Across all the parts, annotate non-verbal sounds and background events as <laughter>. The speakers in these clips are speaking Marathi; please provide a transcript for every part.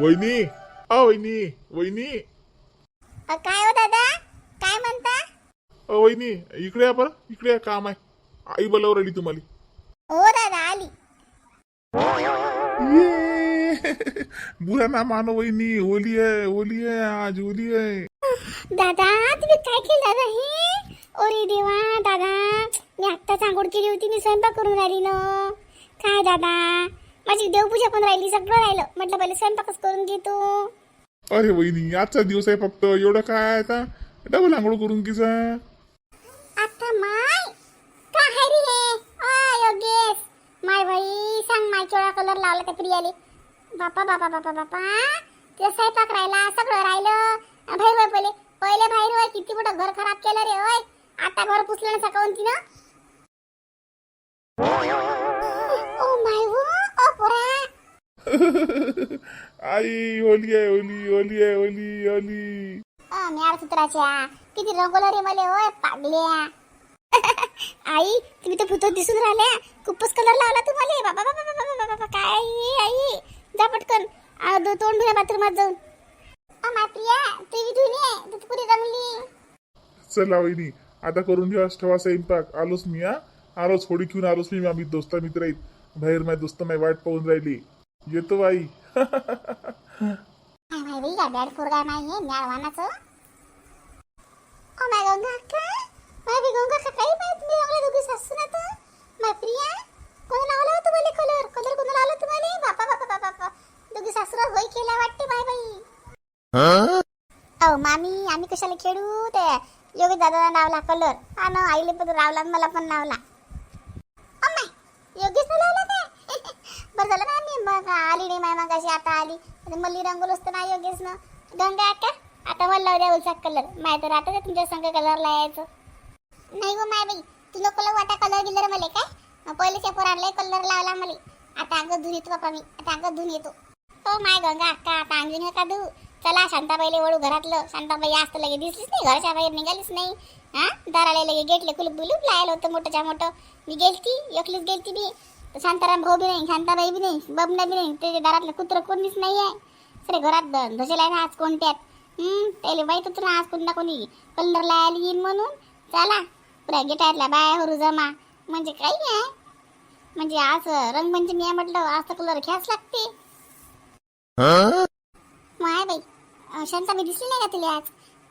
वहिनी. अ वहिनी. वहिनी. अ, काय हो दादा? काय म्हणता? अ वहिनी इकडे या बरं. इकडे या काम आहे. आई बोलावर आली तुम्हाला. हो दादा आली. ये. बुरा ना मानो वहिनी. होली आहे होली आहे आज होली आहे. दादा तुम्ही काय केलं दादा हे? ओरे देवा दादा. मी आत्ताच आंघोळ केली होती मी स्वयंपाक करून राहिली ना. काय दादा? माझी देवपूजा पण राहिली सगळं राहिलं. म्हटलं पहिले स्वयंपाकच करून घेतो अरे वहिनी आजचा दिवस आहे फक्त एवढं काय आता? डबल आंघोळ करून किसा आता माय काय रे. हे अ, योगेश. माय भाई सांग माय केवढा कलर लावला त्या प्रियाले. बापा बापा बापा बापा. ते स्वयंपाक राहिला सगळं राहिलं. बाहेर वळ पहिले. पहिले बाहेर वळ किती मोठं घर खराब केलं रे होय आता घर पुसलं ना सकाळून तिनं. ओ ओ पोरा. आई होली आहे होली होली आहे होली अ, म्याड सुत्राच्या किती रंगवलं रे मला ओय पागल्या आई तुम्ही तर भूत दिसून राहिल्या. खूपच कलर लावला तुम्हाला. बाबा बाबा बाबा बाबा बाबा काय आई, जा पटकन. आ, दो- तोंड धुया बाथरूमात जाऊन. अ, माय प्रिया टीव्ही धुवून ये तू पुरी रंगली चला वहिनी आता करून ठेवा ठेवा स्वयंपाक. आलोच मी हा. आलोच होडी घेऊन आलोच मी आम्ही दोस्ता मित्र आहेत. बाहेर माझ्या दोस्त माझी वाट पाहून राहिली. येतो बाई. <laughs> काय बॅड ओ माय गंगा माय बी गंगा काही माहीत नाही लागलं दोघी सासू ना तर माय प्रिया कोण होतं कलर कलर कोण लावला तुम्हाला बापा बापा बापा बापा. दोघी सासूला केला वाटते माय बाई. अहो मामी आम्ही कशाला खेळू? ते योगी दादाला लावला कलर हा ना आईले पण लावला मला पण लावला. अम्माय योगेश लावला? का आली नाही माय मागाशी आता आली. आता मल्ली रंगोल असतं नाही योग्यच ना. गंगा का आता मला लावू द्या कलर माय तर आता तुमच्या संग कलर लावायचं नाही गो माय बाई तू नको लावू आता कलर गिलर मला काय? पहिलेच्या पोरांना कलर लावला मला. आता अंग धुन येतो बापा मी आता अंग धुन येतो. हो माय गंगा अक्का आता अंजून नका धू. चला शांताबाईले वळू घरातलं. शांताबाई आज लगे दिसलीच नाही घरच्या बाहेर निघालीच नाही. हा? दाराला लगे गेटले कुलूप बुलूप लायला होतं मोठंच्या मोठं. मी गेलती एकलीच गेलती मी. शांताराम भाऊ बी नाही शांताबाई बी नाही बबना बी नाही. त्याच्या दारातलं कुत्र कोणीच नाही आहे सरे घरात धसेला आहे ना आज कोणत्यात त्याला माहीत होतं ना आज कोणता कोणी कलर आली येईन म्हणून? चला पुऱ्या गेटातल्या बाया हरू जमा. म्हणजे काही नाही म्हणजे आज रंगपंचमी आहे म्हटलं आज तर कलर घ्याच लागते. माय बाई शांताबाई दिसली नाही का तुला आज?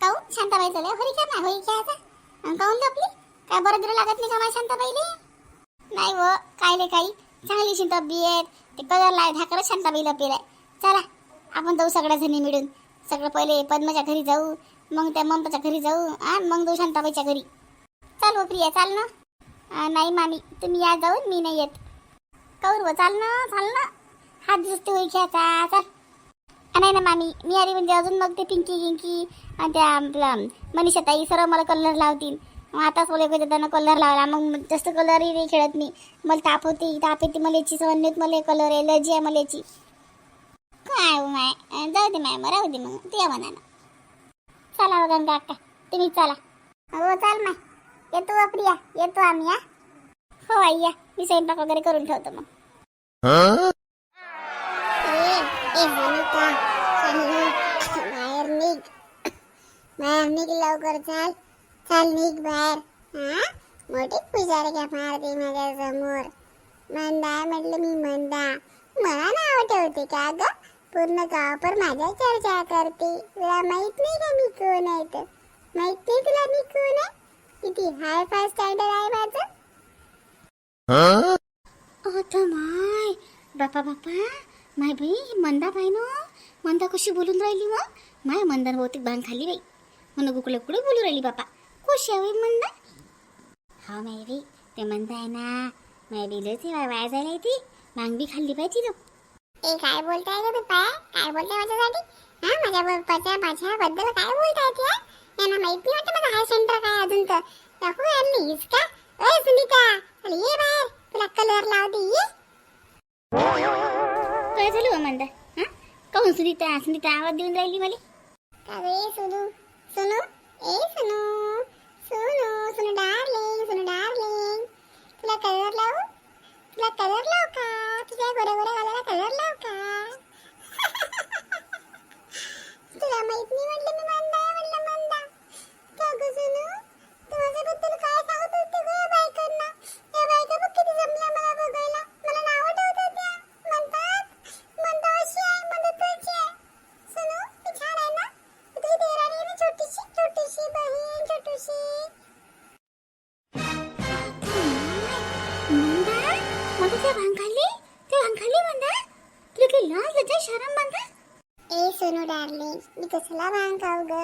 काऊन शांताबाई झाल्या होरी का नाही होई घ्यायचा काऊन लपली काय बरं दिलं लागत नाही का माझ्या शांताबाईले? नाही व कायले काही. चांगली शिंत तब्येत ते कलर लाय ढाकर शांताबाई लपेलाय चला आपण जाऊ सगळ्या जणी मिळून. सगळं पहिले पद्माच्या घरी जाऊ मग त्या ममताच्या घरी जाऊ आणि मग जाऊ शांताबाईच्या घरी. चाल हो प्रिया चाल ना. नाही मामी तुम्ही या जाऊन मी नाही येत. कौर व चाल ना चाल ना. हात दिसते होई घ्यायचा चाल. नाही ना मामी मी आली म्हणजे अजून मग ते पिंकी गिंकी आणि त्या आपलं मनीषा ताई सर्व मला कलर लावतील. आताच मला एखाद्या त्यानं कलर लावला. मग जास्त कलरही नाही खेळत मी. मला ताप होती ताप येते मला याची सवय नाही मला कलर एलर्जी आहे मला याची काय हो माय? जाऊ दे माय मग राहू दे मग. ते म्हणा चला हो गंगा अक्का. तुम्ही चला. हो चाल माय. येतो हो प्रिया. येतो आम्ही या हो आई या. मी स्वयंपाक वगैरे करून ठेवतो मग. बाहेर निघ. बाहेर निघ लवकर चाल. चाल निघ बाहेर. हा? मोठी पुजारी का मारते माझ्यासमोर. मंदा म्हटलं मी मंदा. मला नाव ठेवते का ग? पूर्ण गावभर माझ्या चर्चा करते. तुला माहीत नाही का मी कोण आहे तर? माहीत नाही तुला मी कोण आहे? किती हाय फाय स्टँडर्ड आहे माझं? आता माय. बापा बापा. माय बाई मंदा बाई ना. मंदा कशी बोलून राहिली मग? माय मंदा बहुतेक बांग खाली बाई. म्हणून कुकडे कुठे बोलू राहिली बापा. आहे बाई मंदा हा बाई ते आहे ना माय दिलं ते वाया जायला ती बांग बी खाल्ली पाहिजे तिनं ए काय बोलताय का पप्पा काय बोलताय माझ्यासाठी हा माझ्या पप्पाच्या माझ्याबद्दल काय बोलताय ते यांना माहीत नाही वाटतं माझा हाय सेंटर काय अजून तर दाखवू आणलीस का ओय सुनीता चल ये बाहेर तुला कलर लावते ये काय झालं मंदा हा काहून सुनीता सुनीता आवाज देऊन राहिली मला अरे सुनू सुनू ए सुनू సూను సును డార్లింగ్ సును డార్లింగ్ तुला कलर लावू तुला कलर लावू का तुझ्या गोऱ्या गोऱ्या गालाला कलर लावू का तुला माहित नाही म्हटलं मी मंदा म्हटलं मंदा तो अगं तुझ्या शरम बघा ए सोनू डार्लिंग मी कसला भांग खाऊ ग?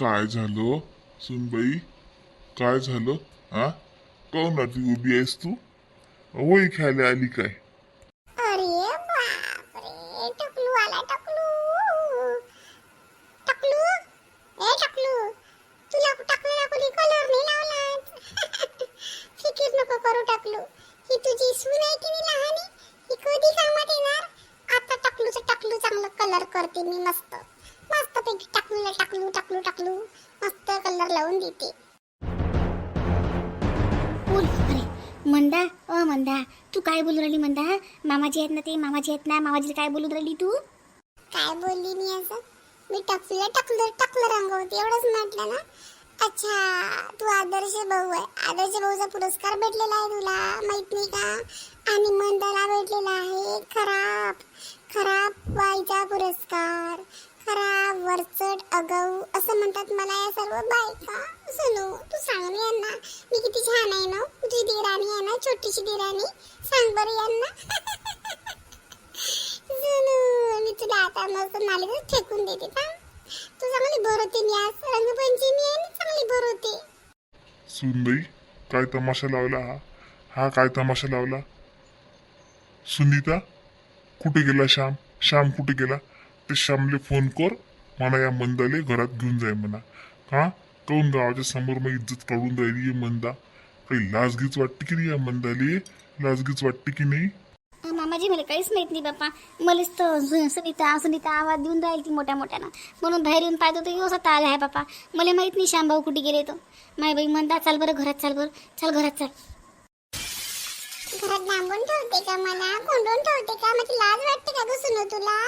काय झालं? सुनबाई काय झालं? हा? काऊन ती उभी आहेस तू? वही खायला आली काय? अरे कलर <laughs> आता चांगलं कलर करते मी मस्त. पैकी टकलूला टकलू टकलू टकलू मस्त कलर लावून देते. बोल अरे मंदा? अ मंदा तू काय बोलू राहिली मंदा? मामाजी आहेत ना ते मामाजी आहेत ना मामाजी काय बोलून राहिली तू? काय बोलली मी असं? मी टकलं टकलं टकलं रंगवते एवढंच म्हटलं ना. अच्छा तू आदर्श भाऊ आहे. आदर्श भाऊचा पुरस्कार भेटलेला आहे तुला माहीत नाही का? आणि मंदाला भेटलेला आहे खराब खराब वाईचा पुरस्कार. खराब वरचट अगाऊ असं म्हणतात मला या सर्व बायका. सुनो तू सांग ना यांना मी किती छान आहे ना हो. तुझी दिराणी आहे ना छोटीशी दिराणी. सांग बरं यांना. <laughs> जुनू मी तुला आता मस्त नालीवर फेकून देते का तू चांगली भरवते मी आज. रंगपंचमी आहे ना चांगली भरवते सुनबाई काय तमाशा लावला हा? हा काय तमाशा लावला? सुनीता कुठे गेला श्याम? श्याम कुठे गेला? ते श्यामले फोन कर मला या मंदाले घरात घेऊन जाय म्हणा. हा काऊन गावाच्या समोर मग इज्जत काढून राहिली आहे मंदा? काही लाजगीच वाटते की नाही या मंदाले? लाजगीच वाटते की नाही? मामाजी मला काहीच माहीत नाही बाप्पा. मलाच तर सुनीता सुनीता आवाज देऊन राहील ती मोठ्या मोठ्यानं म्हणून बाहेर येऊन पाहतो तर येऊस आता आला आहे बाप्पा. मला माहीत नाही श्यामभाऊ कुठे गेले तो माय बाई म्हणता चाल बरं घरात चाल बरं. चाल घरात चाल. घरात डांबून ठेवते का मला? कोंडून ठेवते का? माझी लाज वाटते का ग सुनो तुला?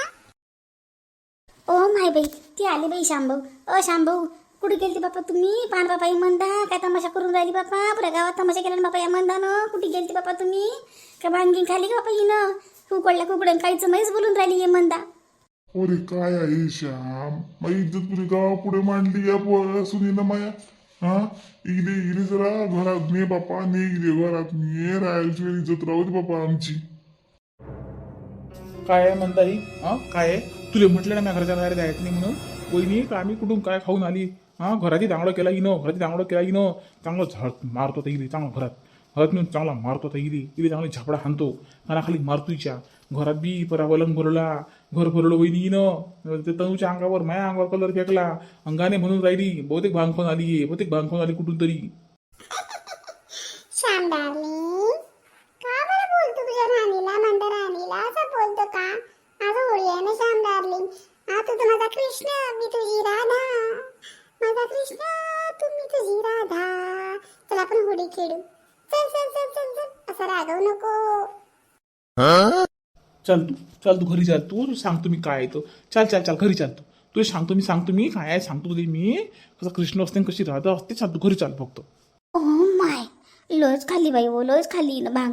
ओ माय बाई ती आली बाई श्यामभाऊ अ श्यामभाऊ कुठे गेलते बाप्पा तुम्ही? पान बापा ही म्हणता काय तमाशा करून राहिली बाप्पा पुऱ्या गावात तमाशा केला ना बापा या म्हणतानं कुठे गेलते बाप्पा तुम्ही? का भांगी खाली का बापा हिनं? कुकडल्या कुकडन काहीच माहीच बोलून राहिली ये म्हणता अरे काय आहे श्याम? माझी इज्जत पुरी गावा पुढे मांडली या पो- सुनीला माया? हा? इले इले जरा घरात ने बापा ने इले घरात ने. राहायची इज्जत राहू दे बापा आमची. काय आहे म्हणता ही हा? काय आहे? तुले म्हटलं ना मी घराच्या बाहेर जायचं नाही म्हणून. वहिनी का आम्ही कुठून काय खाऊन आली? हा घराची दांगडं केला इनो घराची दांगडं केला इनो. चांगलं झड मारतो तर इली चांगलं घरात. घरात नेऊन चांगला मारतो तर इली. इली चांगली झापडा हाणतो. कानाखाली मारतो इच्या घरात बी परा वलंग भरला. घर भरलं वहिनी इनो. ते तनूच्या अंगावर माया अंगावर कलर फेकला. अंगाने म्हणून राहिली बहुतेक भांग खाऊन आली आहे. बहुतेक भांग खाऊन आली कुठून तरी. श्याम डार्लिंग का बरं बोलतो तुझ्या राणीला मंद राणीला असं बोलतो का? होळी आहे ना श्याम डार्लिंग हा तू तर माझा कृष्ण मी तुझी राधा. माझा कृष्ण तुम्ही तुझी राधा. चल आपण होळी खेळू. चल चल चल चल चल. असं रागवू नको. चल तू चल तू घरी चाल तू सांगतो मी काय आहे तो. चाल चाल चाल घरी चाल तू. तुला सांगतो मी सांगतो मी काय आहे सांगतो तुला मी. कसं कृष्ण असते कशी राधा असते चाल तू घरी चाल फक्त. ओ माय लोच खाली बाई ओ लोच खाली न भांग.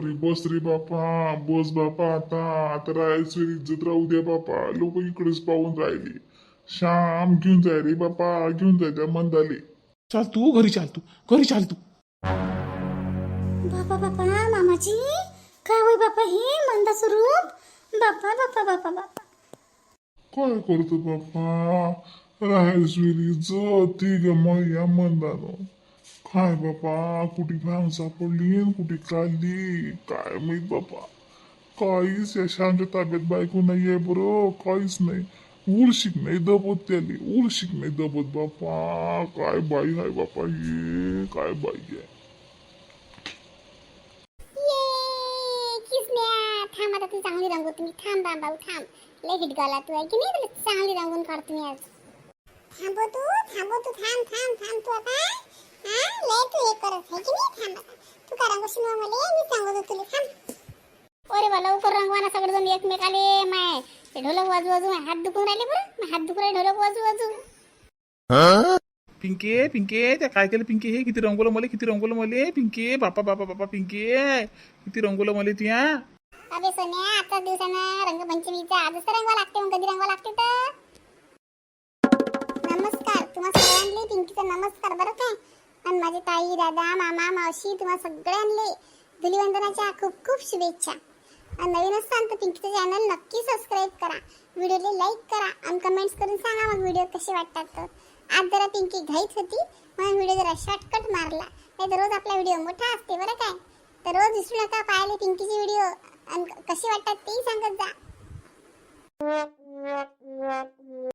अरे बस रे बापा बस बापा आता आता राहायची इज्जत राहू द्या बापा. लोक इकडेच पाहून राहिले. श्याम घेऊन जाय रे बापा घेऊन जाय त्या मंदाले. चाल तू घरी चाल तू घरी चाल तू. बापा बापा मामाजी काय होय बापा हे? मंदा स्वरूप बापा बापा बापा बापा. काय करतो बापा? राहायची इज्जत ती गमय या मंदानं. काय बाबा कुठे भांग सापडली कुठे काढली काय माहीत बाबा काहीच या शांत ताब्यात बायको नाही आहे बरं काहीच नाही. उलशिक नाही दबत त्याले उलशिक नाही दबत बापा. काय बाई हाय बापा हे काय बाई आहे? थांब आता तू चांगली रंगवत तुम्ही थांब थांब भाऊ थांब. लय हिट गाला तू आहे की नाही? चांगली रंगून काढतो मी आज. थांबव तू थांबव तू थांब थांब थांब तू आता. हा लय तू हे करत आहे की नाही थांब आता तू का रंगवशील मग मला मी तुला थांब अरे लवकर ना सगळेजण एकमेकाले माय ते ढोलक वाजू वाजू हात दुखून राहिले बरं माझे हात दुखून राहिले ढोलक वाजू वाजू पिंके पिंके त्या काय केलं पिंके? हे किती रंगवलं मले किती रंगवलं मले? पिंके बापा बापा बापा पिंके. किती रंगवलं मले तुया? अबे सोन्या आता दिवसानं रंगपंचमीचा आजच तर रंगवा लागते मग कधी रंगवा लागते तर? नमस्कार तुम्हा सगळ्यांना पिंकीचा नमस्कार बरं काय? आणि माझे ताई दादा मामा मावशी तुम्हा सगळ्यांना धुलीवंदनाच्या खूप खूप शुभेच्छा. आणि नवीन असताल तर पिंकीचं चॅनल नक्की सबस्क्राईब करा. व्हिडिओला लाईक करा आणि कमेंट्स करून सांगा मग व्हिडिओ कसे वाटतात तर. आज जरा पिंकी घाईच होती म्हणून व्हिडिओ जरा शॉर्टकट मारला. नाही दररोज आपला व्हिडिओ मोठा असते बरं काय? तर रोज विसरू नका पाहिले पिंकीची व्हिडिओ आणि कसे वाटतात तेही सांगत जा.